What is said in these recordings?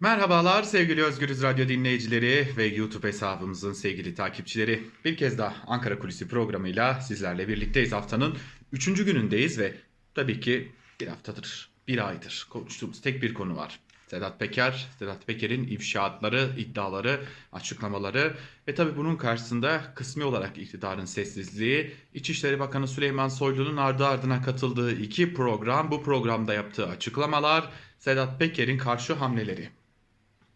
Merhabalar sevgili Özgürüz Radyo dinleyicileri ve YouTube hesabımızın sevgili takipçileri. Bir kez daha Ankara Kulisi programıyla sizlerle birlikteyiz. Haftanın 3. günündeyiz ve tabii ki bir haftadır, bir aydır konuştuğumuz tek bir konu var. Sedat Peker, Sedat Peker'in ifşaatları, iddiaları, açıklamaları ve tabii bunun karşısında kısmi olarak iktidarın sessizliği, İçişleri Bakanı Süleyman Soylu'nun ardı ardına katıldığı iki program, bu programda yaptığı açıklamalar, Sedat Peker'in karşı hamleleri.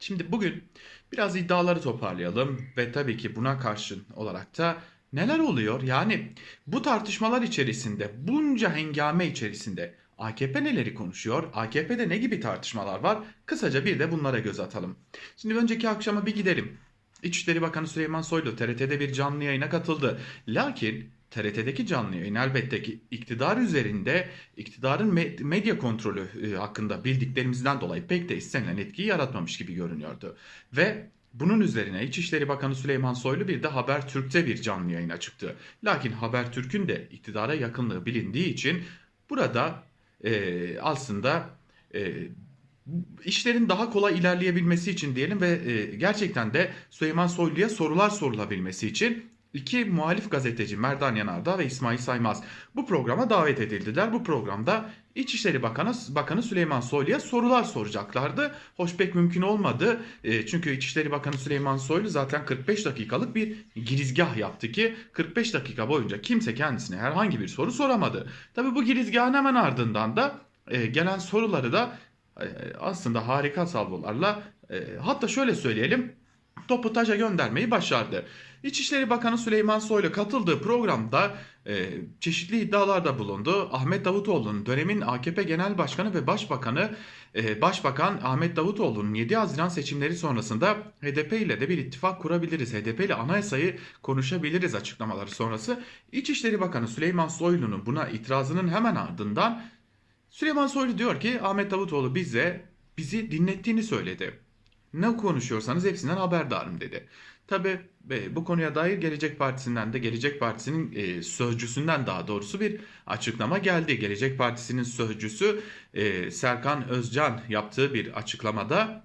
Şimdi bugün biraz iddiaları toparlayalım ve tabii ki buna karşın olarak da neler oluyor? Yani bu tartışmalar içerisinde, bunca hengame içerisinde AKP neleri konuşuyor? AKP'de ne gibi tartışmalar var? Kısaca bir de bunlara göz atalım. Şimdi önceki akşama bir gidelim. İçişleri Bakanı Süleyman Soylu TRT'de bir canlı yayına katıldı. Lakin TRT'deki canlı yayın elbette ki iktidar üzerinde iktidarın me- medya kontrolü e, hakkında bildiklerimizden dolayı pek de istenilen etkiyi yaratmamış gibi görünüyordu. Ve bunun üzerine İçişleri Bakanı Süleyman Soylu bir de Habertürk'te bir canlı yayına çıktı. Lakin Habertürk'ün de iktidara yakınlığı bilindiği için burada e, aslında e, işlerin daha kolay ilerleyebilmesi için diyelim ve e, gerçekten de Süleyman Soylu'ya sorular sorulabilmesi için iki muhalif gazeteci Merdan Yanardağ ve İsmail Saymaz bu programa davet edildiler. Bu programda İçişleri Bakanı, Bakanı Süleyman Soylu'ya sorular soracaklardı. Hoş pek mümkün olmadı. E, çünkü İçişleri Bakanı Süleyman Soylu zaten 45 dakikalık bir girizgah yaptı ki 45 dakika boyunca kimse kendisine herhangi bir soru soramadı. Tabi bu girizgahın hemen ardından da e, gelen soruları da e, aslında harika salvolarla e, hatta şöyle söyleyelim topu taca göndermeyi başardı. İçişleri Bakanı Süleyman Soylu katıldığı programda e, çeşitli iddialarda bulundu. Ahmet Davutoğlu'nun dönemin AKP Genel Başkanı ve Başbakanı e, Başbakan Ahmet Davutoğlu'nun 7 Haziran seçimleri sonrasında HDP ile de bir ittifak kurabiliriz. HDP ile anayasayı konuşabiliriz açıklamaları sonrası. İçişleri Bakanı Süleyman Soylu'nun buna itirazının hemen ardından Süleyman Soylu diyor ki Ahmet Davutoğlu bize bizi dinlettiğini söyledi. Ne konuşuyorsanız hepsinden haberdarım dedi. Tabi bu konuya dair Gelecek Partisi'nden de Gelecek Partisi'nin e, sözcüsünden daha doğrusu bir açıklama geldi. Gelecek Partisi'nin sözcüsü e, Serkan Özcan yaptığı bir açıklamada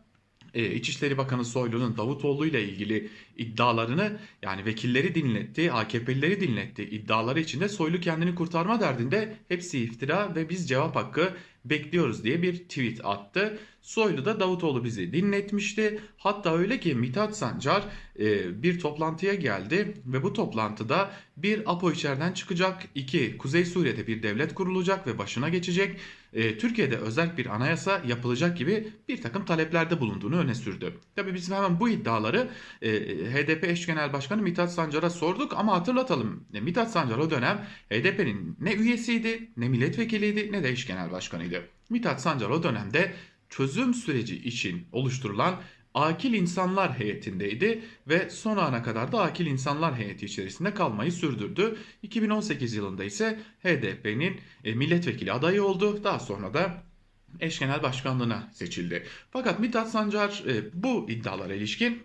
e, İçişleri Bakanı Soylu'nun Davutoğlu ile ilgili iddialarını yani vekilleri dinletti, AKP'lileri dinletti. İddiaları içinde Soylu kendini kurtarma derdinde hepsi iftira ve biz cevap hakkı bekliyoruz diye bir tweet attı. Soylu da Davutoğlu bizi dinletmişti. Hatta öyle ki Mithat Sancar e, bir toplantıya geldi ve bu toplantıda bir APO içeriden çıkacak, iki Kuzey Suriye'de bir devlet kurulacak ve başına geçecek. E, Türkiye'de özel bir anayasa yapılacak gibi bir takım taleplerde bulunduğunu öne sürdü. Tabii biz hemen bu iddiaları e, HDP eş genel başkanı Mithat Sancar'a sorduk ama hatırlatalım. E, Mithat Sancar o dönem HDP'nin ne üyesiydi, ne milletvekiliydi, ne de eş genel başkanıydı. Mithat Sancar o dönemde çözüm süreci için oluşturulan Akil İnsanlar heyetindeydi ve son ana kadar da Akil İnsanlar heyeti içerisinde kalmayı sürdürdü. 2018 yılında ise HDP'nin e, milletvekili adayı oldu. Daha sonra da eş genel başkanlığına seçildi. Fakat Mithat Sancar e, bu iddialara ilişkin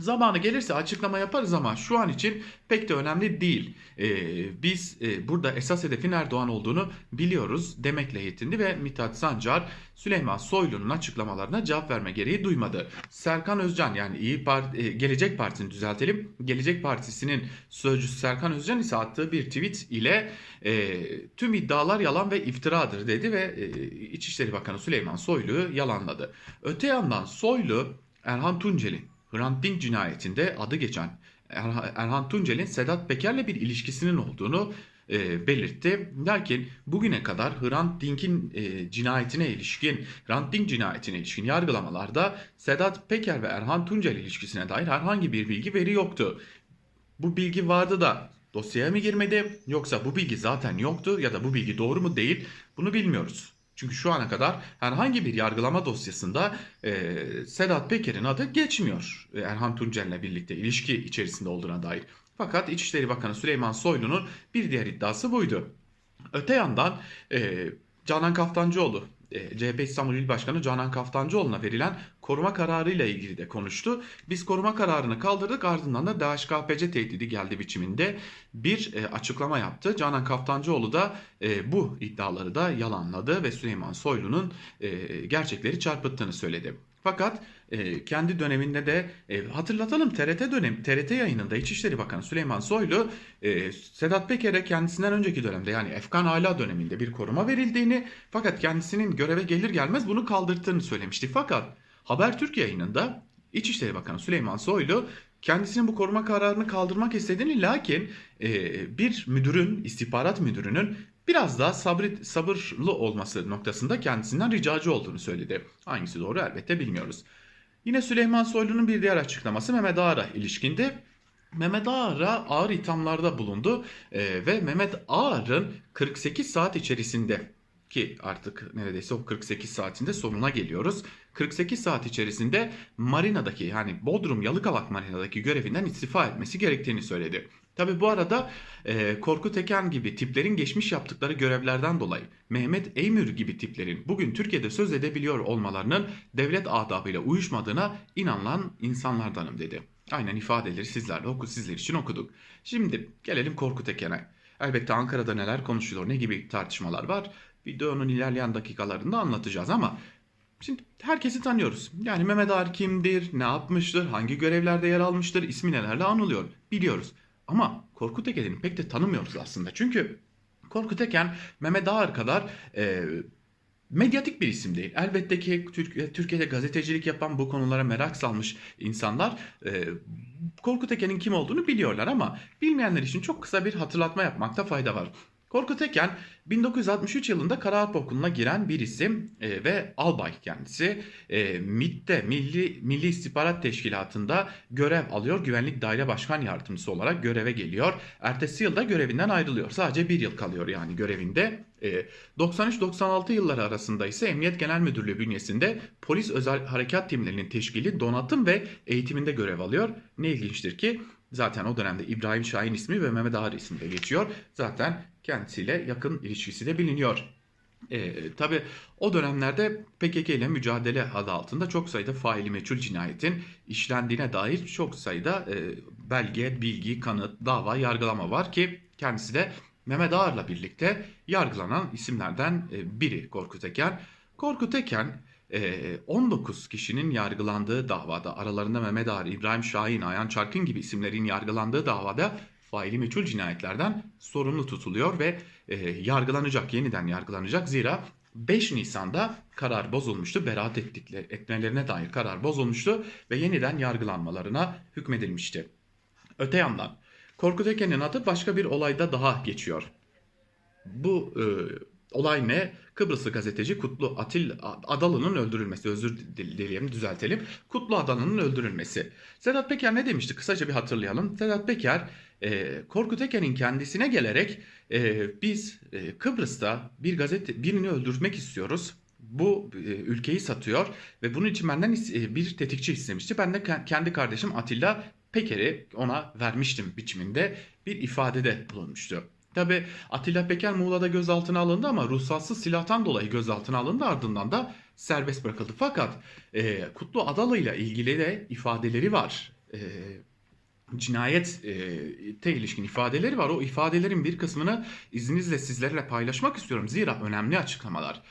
Zamanı gelirse açıklama yaparız ama şu an için pek de önemli değil. Ee, biz e, burada esas hedefin Erdoğan olduğunu biliyoruz demekle yetindi ve Mithat Sancar Süleyman Soylu'nun açıklamalarına cevap verme gereği duymadı. Serkan Özcan yani İyi Parti, e, Gelecek Partisi'ni düzeltelim. Gelecek Partisi'nin sözcüsü Serkan Özcan ise attığı bir tweet ile e, tüm iddialar yalan ve iftiradır dedi ve e, İçişleri Bakanı Süleyman Soylu'yu yalanladı. Öte yandan Soylu Erhan Tuncel'in Hrant Dink cinayetinde adı geçen Erhan Tuncel'in Sedat Peker'le bir ilişkisinin olduğunu e, belirtti. Lakin bugüne kadar Hrant Dink'in e, cinayetine ilişkin, Hrant Dink cinayetine ilişkin yargılamalarda Sedat Peker ve Erhan Tuncel ilişkisine dair herhangi bir bilgi veri yoktu. Bu bilgi vardı da dosyaya mı girmedi yoksa bu bilgi zaten yoktu ya da bu bilgi doğru mu değil bunu bilmiyoruz. Çünkü şu ana kadar herhangi bir yargılama dosyasında e, Sedat Peker'in adı geçmiyor. E, Erhan Tuncel'le birlikte ilişki içerisinde olduğuna dair. Fakat İçişleri Bakanı Süleyman Soylu'nun bir diğer iddiası buydu. Öte yandan e, Canan Kaftancıoğlu e, CHP İstanbul İl Başkanı Canan Kaftancıoğlu'na verilen koruma kararı ile ilgili de konuştu. Biz koruma kararını kaldırdık ardından da DHKPC tehdidi geldi biçiminde bir e, açıklama yaptı. Canan Kaftancıoğlu da e, bu iddiaları da yalanladı ve Süleyman Soylu'nun gerçekleri çarpıttığını söyledi. Fakat e, kendi döneminde de e, hatırlatalım TRT dönem TRT yayınında İçişleri Bakanı Süleyman Soylu e, Sedat Peker'e kendisinden önceki dönemde yani Efkan Ala döneminde bir koruma verildiğini fakat kendisinin göreve gelir gelmez bunu kaldırttığını söylemişti. Fakat Habertürk yayınında İçişleri Bakanı Süleyman Soylu kendisinin bu koruma kararını kaldırmak istediğini lakin e, bir müdürün istihbarat müdürünün biraz daha sabri, sabırlı olması noktasında kendisinden ricacı olduğunu söyledi. Hangisi doğru elbette bilmiyoruz. Yine Süleyman Soylu'nun bir diğer açıklaması Mehmet Ağar'a ilişkindi. Mehmet Ağar'a ağır ithamlarda bulundu e, ve Mehmet Ağar'ın 48 saat içerisinde ki artık neredeyse o 48 saatinde sonuna geliyoruz. 48 saat içerisinde marinadaki yani Bodrum Yalıkavak marinadaki görevinden istifa etmesi gerektiğini söyledi. Tabi bu arada e, Korkut Eken gibi tiplerin geçmiş yaptıkları görevlerden dolayı Mehmet Eymür gibi tiplerin bugün Türkiye'de söz edebiliyor olmalarının devlet adabıyla uyuşmadığına inanılan insanlardanım dedi. Aynen ifadeleri sizlerle oku sizler için okuduk. Şimdi gelelim Korkut Eken'e. Elbette Ankara'da neler konuşuluyor, ne gibi tartışmalar var. Videonun ilerleyen dakikalarında anlatacağız ama Şimdi herkesi tanıyoruz. Yani Mehmet Ağar kimdir, ne yapmıştır, hangi görevlerde yer almıştır, ismi nelerle anılıyor biliyoruz. Ama Korkut Eken'i pek de tanımıyoruz aslında. Çünkü Korkut Eken Mehmet Ağar kadar e, medyatik bir isim değil. Elbette ki Türk, Türkiye'de gazetecilik yapan bu konulara merak salmış insanlar e, Korkut Eken'in kim olduğunu biliyorlar ama bilmeyenler için çok kısa bir hatırlatma yapmakta fayda var. Korkut Eken 1963 yılında Kara Harp Okulu'na giren bir isim e, ve albay kendisi. E, MİT'te Milli, Milli İstihbarat Teşkilatı'nda görev alıyor. Güvenlik Daire Başkan Yardımcısı olarak göreve geliyor. Ertesi yılda görevinden ayrılıyor. Sadece bir yıl kalıyor yani görevinde. E, 93-96 yılları arasında ise Emniyet Genel Müdürlüğü bünyesinde polis özel harekat timlerinin teşkili, donatım ve eğitiminde görev alıyor. Ne ilginçtir ki Zaten o dönemde İbrahim Şahin ismi ve Mehmet Ağar ismi de geçiyor. Zaten kendisiyle yakın ilişkisi de biliniyor. E, Tabi o dönemlerde PKK ile mücadele adı altında çok sayıda faili meçhul cinayetin işlendiğine dair çok sayıda e, belge, bilgi, kanıt, dava, yargılama var ki kendisi de Mehmet Ağar'la birlikte yargılanan isimlerden e, biri Korkut Eken. Korkut Eken 19 kişinin yargılandığı davada aralarında Mehmet Ağar, İbrahim Şahin, Ayhan Çarkın gibi isimlerin yargılandığı davada faili meçhul cinayetlerden sorumlu tutuluyor ve e, yargılanacak, yeniden yargılanacak. Zira 5 Nisan'da karar bozulmuştu. Beraat ettikleri, etmelerine dair karar bozulmuştu ve yeniden yargılanmalarına hükmedilmişti. Öte yandan Korkut Eken'in adı başka bir olayda daha geçiyor. Bu e, olay ne? Kıbrıslı gazeteci Kutlu Atil Adalı'nın öldürülmesi. Özür dileyelim düzeltelim. Kutlu Adalı'nın öldürülmesi. Sedat Peker ne demişti? Kısaca bir hatırlayalım. Sedat Peker e, Korkut Eken'in kendisine gelerek e, biz e, Kıbrıs'ta bir gazete birini öldürmek istiyoruz. Bu e, ülkeyi satıyor ve bunun için benden e, bir tetikçi istemişti. Ben de kendi kardeşim Atilla Peker'i ona vermiştim biçiminde bir ifadede bulunmuştu. Tabi Atilla Peker Muğla'da gözaltına alındı ama ruhsatsız silahtan dolayı gözaltına alındı ardından da serbest bırakıldı. Fakat e, Kutlu Adalı ile ilgili de ifadeleri var. E, cinayete ilişkin ifadeleri var. O ifadelerin bir kısmını izninizle sizlerle paylaşmak istiyorum. Zira önemli açıklamalar.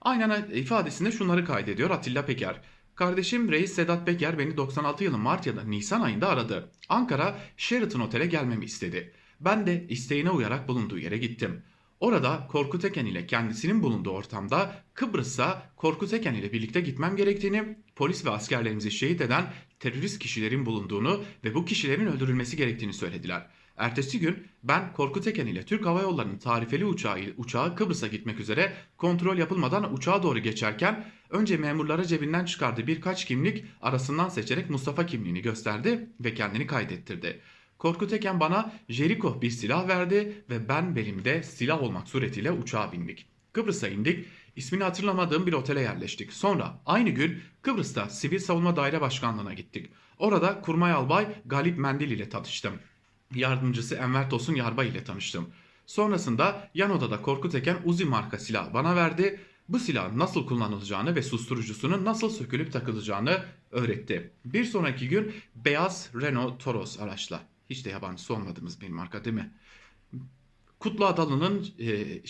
Aynen ifadesinde şunları kaydediyor Atilla Peker. Kardeşim Reis Sedat Peker beni 96 yılı Mart ya da Nisan ayında aradı. Ankara Sheraton Otel'e gelmemi istedi. Ben de isteğine uyarak bulunduğu yere gittim. Orada Korkut Eken ile kendisinin bulunduğu ortamda Kıbrıs'a Korkut Eken ile birlikte gitmem gerektiğini, polis ve askerlerimizi şehit eden terörist kişilerin bulunduğunu ve bu kişilerin öldürülmesi gerektiğini söylediler. Ertesi gün ben Korkut Eken ile Türk Hava Yolları'nın tarifeli uçağı, uçağı Kıbrıs'a gitmek üzere kontrol yapılmadan uçağa doğru geçerken önce memurlara cebinden çıkardığı birkaç kimlik arasından seçerek Mustafa kimliğini gösterdi ve kendini kaydettirdi. Korkut Eken bana Jericho bir silah verdi ve ben belimde silah olmak suretiyle uçağa bindik. Kıbrıs'a indik, ismini hatırlamadığım bir otele yerleştik. Sonra aynı gün Kıbrıs'ta Sivil Savunma Daire Başkanlığı'na gittik. Orada Kurmay Albay Galip Mendil ile tanıştım. Yardımcısı Enver Tosun Yarbay ile tanıştım. Sonrasında yan odada Korkut Eken Uzi marka silah bana verdi. Bu silahın nasıl kullanılacağını ve susturucusunun nasıl sökülüp takılacağını öğretti. Bir sonraki gün beyaz Renault Toros araçla hiç de yabancısı olmadığımız bir marka değil mi? Kutlu Adalı'nın e,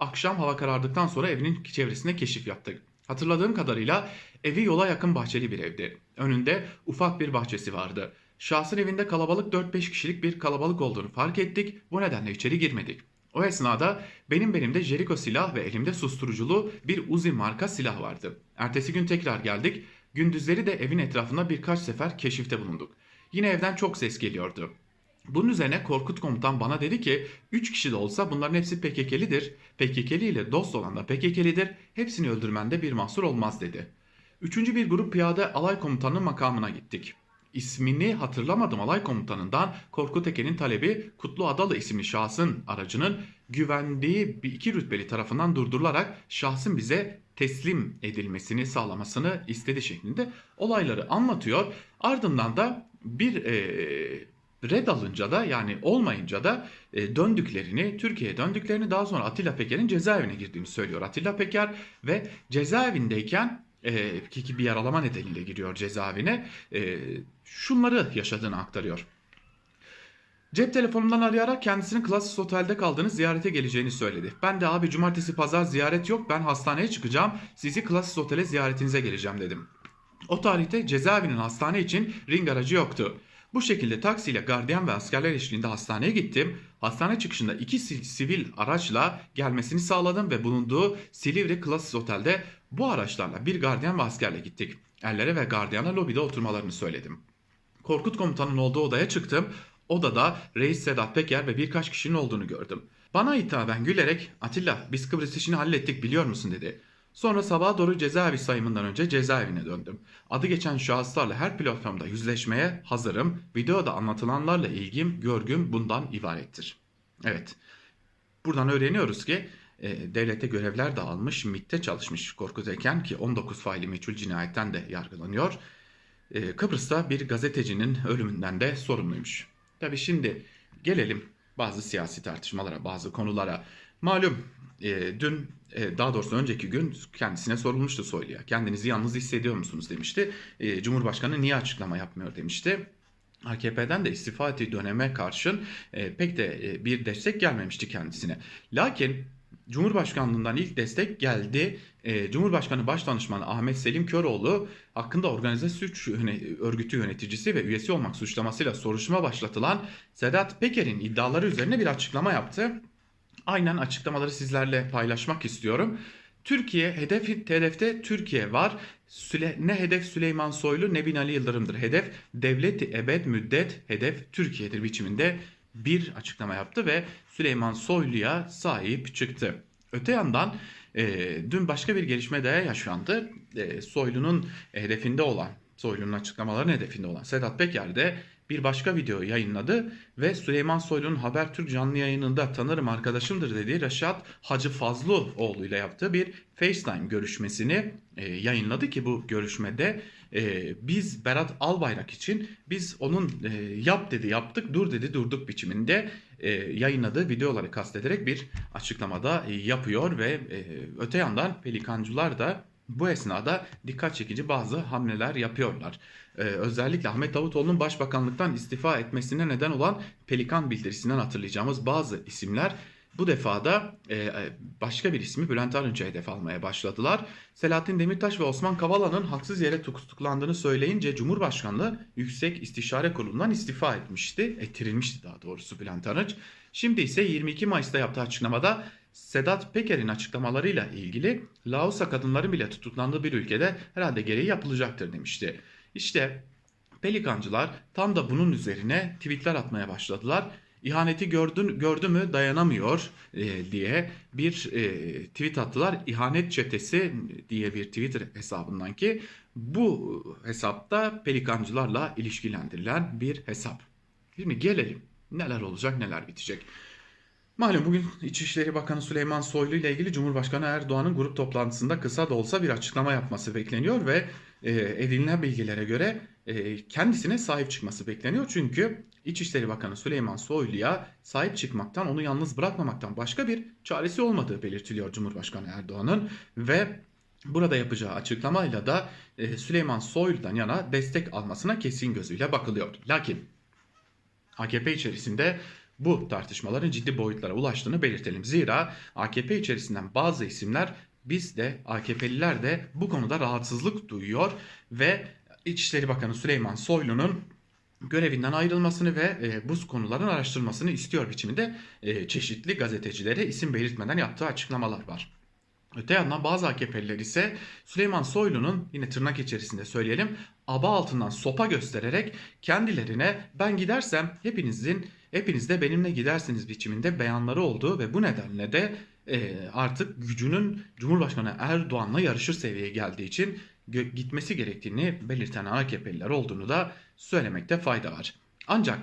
akşam hava karardıktan sonra evinin çevresinde keşif yaptık. Hatırladığım kadarıyla evi yola yakın bahçeli bir evdi. Önünde ufak bir bahçesi vardı. Şahsın evinde kalabalık 4-5 kişilik bir kalabalık olduğunu fark ettik. Bu nedenle içeri girmedik. O esnada benim belimde Jericho silah ve elimde susturuculu bir Uzi marka silah vardı. Ertesi gün tekrar geldik. Gündüzleri de evin etrafında birkaç sefer keşifte bulunduk. Yine evden çok ses geliyordu. Bunun üzerine Korkut komutan bana dedi ki 3 kişi de olsa bunların hepsi PKK'lidir. PKK'li ile dost olan da PKK'lidir. Hepsini öldürmende bir mahsur olmaz dedi. Üçüncü bir grup piyade alay komutanının makamına gittik. İsmini hatırlamadım alay komutanından Korkut Eken'in talebi Kutlu Adalı isimli şahsın aracının güvendiği bir iki rütbeli tarafından durdurularak şahsın bize teslim edilmesini sağlamasını istedi şeklinde olayları anlatıyor. Ardından da bir e, red alınca da yani olmayınca da e, döndüklerini, Türkiye'ye döndüklerini daha sonra Atilla Peker'in cezaevine girdiğini söylüyor. Atilla Peker ve cezaevindeyken e, ki bir yaralama nedeniyle giriyor cezaevine e, şunları yaşadığını aktarıyor. Cep telefonumdan arayarak kendisinin Klasis Otel'de kaldığını ziyarete geleceğini söyledi. Ben de abi cumartesi pazar ziyaret yok ben hastaneye çıkacağım sizi Klasis Otel'e ziyaretinize geleceğim dedim. O tarihte cezaevinin hastane için ring aracı yoktu. Bu şekilde taksiyle gardiyan ve askerler eşliğinde hastaneye gittim. Hastane çıkışında iki si- sivil araçla gelmesini sağladım ve bulunduğu Silivri Klasis Otel'de bu araçlarla bir gardiyan ve askerle gittik. Erlere ve gardiyana lobide oturmalarını söyledim. Korkut komutanın olduğu odaya çıktım. Odada Reis Sedat Peker ve birkaç kişinin olduğunu gördüm. Bana hitaben gülerek Atilla biz Kıbrıs işini hallettik biliyor musun dedi. Sonra sabaha doğru cezaevi sayımından önce cezaevine döndüm. Adı geçen şahıslarla her platformda yüzleşmeye hazırım. Videoda anlatılanlarla ilgim, görgüm bundan ibarettir. Evet. Buradan öğreniyoruz ki e, devlete görevler dağılmış, MİT'te çalışmış Korkut Eken ki 19 faili meçhul cinayetten de yargılanıyor. E, Kıbrıs'ta bir gazetecinin ölümünden de sorumluymuş. Tabi şimdi gelelim bazı siyasi tartışmalara, bazı konulara. Malum e, dün e, daha doğrusu önceki gün kendisine sorulmuştu Soylu'ya. Kendinizi yalnız hissediyor musunuz demişti. E, Cumhurbaşkanı niye açıklama yapmıyor demişti. AKP'den de istifa ettiği döneme karşın e, pek de e, bir destek gelmemişti kendisine. Lakin Cumhurbaşkanlığından ilk destek geldi. E, Cumhurbaşkanı Başdanışmanı Ahmet Selim Köroğlu hakkında organize suç örgütü yöneticisi ve üyesi olmak suçlamasıyla soruşturma başlatılan Sedat Peker'in iddiaları üzerine bir açıklama yaptı. Aynen açıklamaları sizlerle paylaşmak istiyorum. Türkiye hedef hedefte Türkiye var. Süle, ne hedef Süleyman Soylu ne Binali Yıldırım'dır. Hedef devleti ebed müddet hedef Türkiye'dir biçiminde bir açıklama yaptı ve Süleyman Soylu'ya sahip çıktı. Öte yandan e, dün başka bir gelişme daha yaşandı. E, Soylu'nun hedefinde olan, Soylu'nun açıklamalarının hedefinde olan Sedat Peker de bir başka video yayınladı ve Süleyman Soylu'nun Habertürk canlı yayınında tanırım arkadaşımdır dediği Reşat Hacı Fazlıoğlu ile yaptığı bir FaceTime görüşmesini e, yayınladı ki bu görüşmede e, biz Berat Albayrak için biz onun e, yap dedi yaptık dur dedi durduk biçiminde e, yayınladığı videoları kastederek bir açıklamada e, yapıyor ve e, öte yandan Pelikancılar da bu esnada dikkat çekici bazı hamleler yapıyorlar. Ee, özellikle Ahmet Davutoğlu'nun başbakanlıktan istifa etmesine neden olan Pelikan bildirisinden hatırlayacağımız bazı isimler bu defada e, başka bir ismi Bülent Arınç'a hedef almaya başladılar. Selahattin Demirtaş ve Osman Kavala'nın haksız yere tutuklandığını söyleyince Cumhurbaşkanlığı Yüksek İstişare Kurulu'ndan istifa etmişti. Ettirilmişti daha doğrusu Bülent Arınç. Şimdi ise 22 Mayıs'ta yaptığı açıklamada Sedat Peker'in açıklamalarıyla ilgili Laosa kadınların bile tutuklandığı bir ülkede herhalde gereği yapılacaktır demişti. İşte Pelikancılar tam da bunun üzerine tweetler atmaya başladılar. İhaneti gördün, gördü mü dayanamıyor e, diye bir e, tweet attılar. İhanet çetesi diye bir Twitter hesabından ki bu hesapta pelikancılarla ilişkilendirilen bir hesap. Şimdi gelelim neler olacak neler bitecek. Malum bugün İçişleri Bakanı Süleyman Soylu ile ilgili Cumhurbaşkanı Erdoğan'ın grup toplantısında kısa da olsa bir açıklama yapması bekleniyor ve e, edinilen bilgilere göre e, kendisine sahip çıkması bekleniyor. Çünkü İçişleri Bakanı Süleyman Soylu'ya sahip çıkmaktan, onu yalnız bırakmamaktan başka bir çaresi olmadığı belirtiliyor Cumhurbaşkanı Erdoğan'ın ve burada yapacağı açıklamayla da e, Süleyman Soylu'dan yana destek almasına kesin gözüyle bakılıyor. Lakin AKP içerisinde bu tartışmaların ciddi boyutlara ulaştığını belirtelim. Zira AKP içerisinden bazı isimler biz de AKP'liler de bu konuda rahatsızlık duyuyor ve İçişleri Bakanı Süleyman Soylu'nun görevinden ayrılmasını ve e, bu konuların araştırılmasını istiyor biçiminde e, çeşitli gazetecilere isim belirtmeden yaptığı açıklamalar var. Öte yandan bazı AKP'liler ise Süleyman Soylu'nun yine tırnak içerisinde söyleyelim aba altından sopa göstererek kendilerine ben gidersem hepinizin hepiniz de benimle gidersiniz biçiminde beyanları olduğu ve bu nedenle de e, artık gücünün Cumhurbaşkanı Erdoğan'la yarışır seviyeye geldiği için gitmesi gerektiğini belirten AKP'liler olduğunu da söylemekte fayda var. Ancak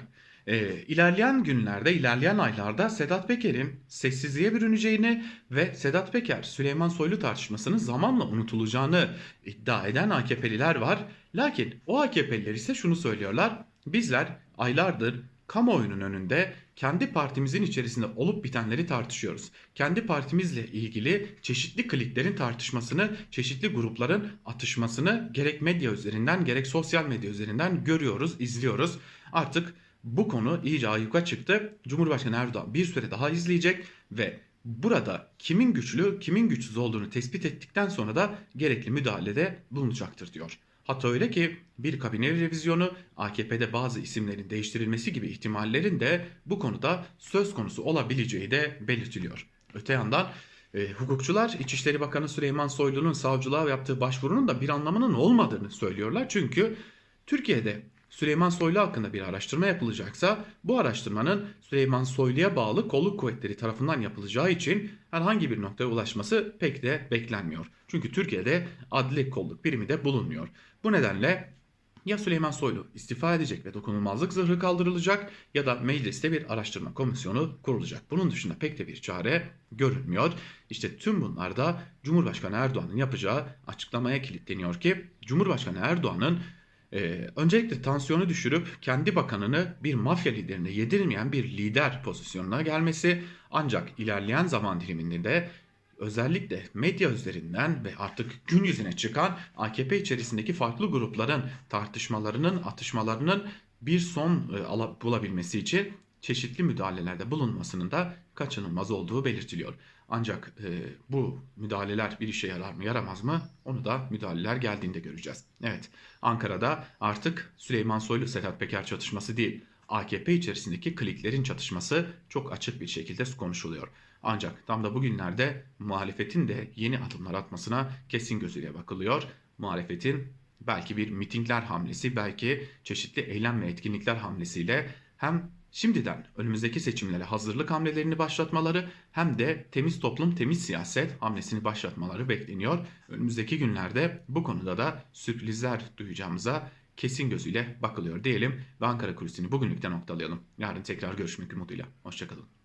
e, ilerleyen günlerde, ilerleyen aylarda Sedat Peker'in sessizliğe bürüneceğini ve Sedat Peker Süleyman Soylu tartışmasının zamanla unutulacağını iddia eden AKP'liler var. Lakin o AKP'liler ise şunu söylüyorlar. Bizler aylardır kamuoyunun önünde kendi partimizin içerisinde olup bitenleri tartışıyoruz. Kendi partimizle ilgili çeşitli kliklerin tartışmasını, çeşitli grupların atışmasını gerek medya üzerinden gerek sosyal medya üzerinden görüyoruz, izliyoruz. Artık bu konu iyice ayyuka çıktı. Cumhurbaşkanı Erdoğan bir süre daha izleyecek ve burada kimin güçlü, kimin güçsüz olduğunu tespit ettikten sonra da gerekli müdahalede bulunacaktır diyor. Hatta öyle ki bir kabine revizyonu, AKP'de bazı isimlerin değiştirilmesi gibi ihtimallerin de bu konuda söz konusu olabileceği de belirtiliyor. Öte yandan e, hukukçular İçişleri Bakanı Süleyman Soylu'nun savcılığa yaptığı başvurunun da bir anlamının olmadığını söylüyorlar. Çünkü Türkiye'de Süleyman Soylu hakkında bir araştırma yapılacaksa bu araştırmanın Süleyman Soylu'ya bağlı kolluk kuvvetleri tarafından yapılacağı için herhangi bir noktaya ulaşması pek de beklenmiyor. Çünkü Türkiye'de adli kolluk birimi de bulunmuyor. Bu nedenle ya Süleyman Soylu istifa edecek ve dokunulmazlık zırhı kaldırılacak ya da mecliste bir araştırma komisyonu kurulacak. Bunun dışında pek de bir çare görülmüyor. İşte tüm bunlar da Cumhurbaşkanı Erdoğan'ın yapacağı açıklamaya kilitleniyor ki Cumhurbaşkanı Erdoğan'ın ee, öncelikle tansiyonu düşürüp kendi bakanını bir mafya liderine yedirmeyen bir lider pozisyonuna gelmesi ancak ilerleyen zaman diliminde de özellikle medya üzerinden ve artık gün yüzüne çıkan AKP içerisindeki farklı grupların tartışmalarının, atışmalarının bir son e, bulabilmesi için çeşitli müdahalelerde bulunmasının da kaçınılmaz olduğu belirtiliyor. Ancak e, bu müdahaleler bir işe yarar mı yaramaz mı onu da müdahaleler geldiğinde göreceğiz. Evet Ankara'da artık Süleyman Soylu Sedat Peker çatışması değil AKP içerisindeki kliklerin çatışması çok açık bir şekilde konuşuluyor. Ancak tam da bugünlerde muhalefetin de yeni adımlar atmasına kesin gözüyle bakılıyor. Muhalefetin belki bir mitingler hamlesi, belki çeşitli eylem ve etkinlikler hamlesiyle hem şimdiden önümüzdeki seçimlere hazırlık hamlelerini başlatmaları hem de temiz toplum temiz siyaset hamlesini başlatmaları bekleniyor. Önümüzdeki günlerde bu konuda da sürprizler duyacağımıza kesin gözüyle bakılıyor diyelim ve Ankara Kulisi'ni bugünlükten noktalayalım. Yarın tekrar görüşmek umuduyla. Hoşçakalın.